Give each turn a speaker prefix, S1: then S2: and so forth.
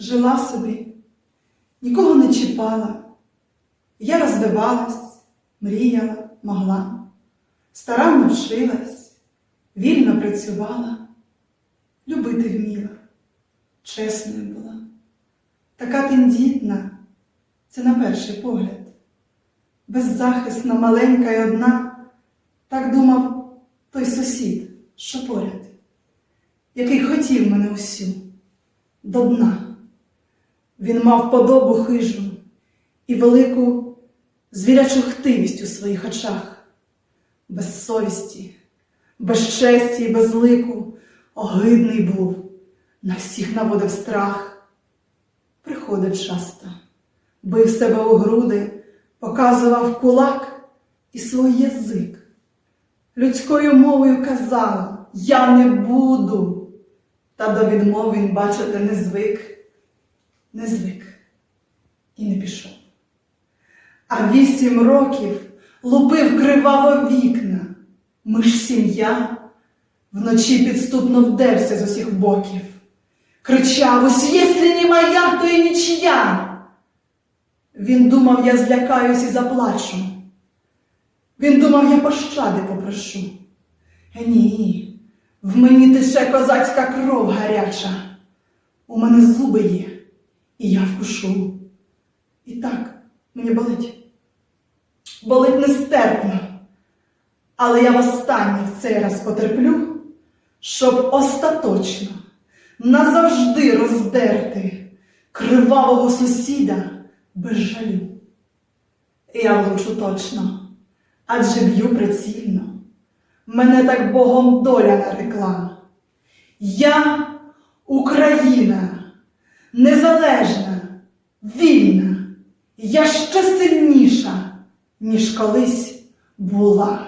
S1: жила собі, нікого не чіпала. Я розвивалась, мріяла, могла, старанно вчилась, вільно працювала, любити вміла, чесною була, така тендітна, це на перший погляд, беззахисна, маленька й одна, так думав той сусід, що поряд, який хотів мене усю до дна. Він мав подобу хижу і велику звірячу хтивість у своїх очах, без совісті, без честі і без лику, огидний був, на всіх наводив страх. Приходив часто, бив себе у груди, показував кулак і свій язик. Людською мовою казала Я не буду. Та до відмов він, бачите, не звик, не звик і не пішов. А вісім років лупив криваво вікна. Ми ж сім'я, вночі підступно вдерся з усіх боків. Кричав ось, єслі не моя, то і нічия. Він думав, я злякаюсь і заплачу. Він думав, я пощади попрошу. Е, ні, в мені тече козацька кров гаряча. У мене зуби є, і я вкушу. І так мені болить. Болить нестерпно. Але я востаннє в цей раз потерплю, щоб остаточно, назавжди роздерти кривавого сусіда без жалю. Я влучу точно, адже б'ю прицільно. Мене так Богом доля нарекла. Я Україна, незалежна, вільна, я ще сильніша, ніж колись була.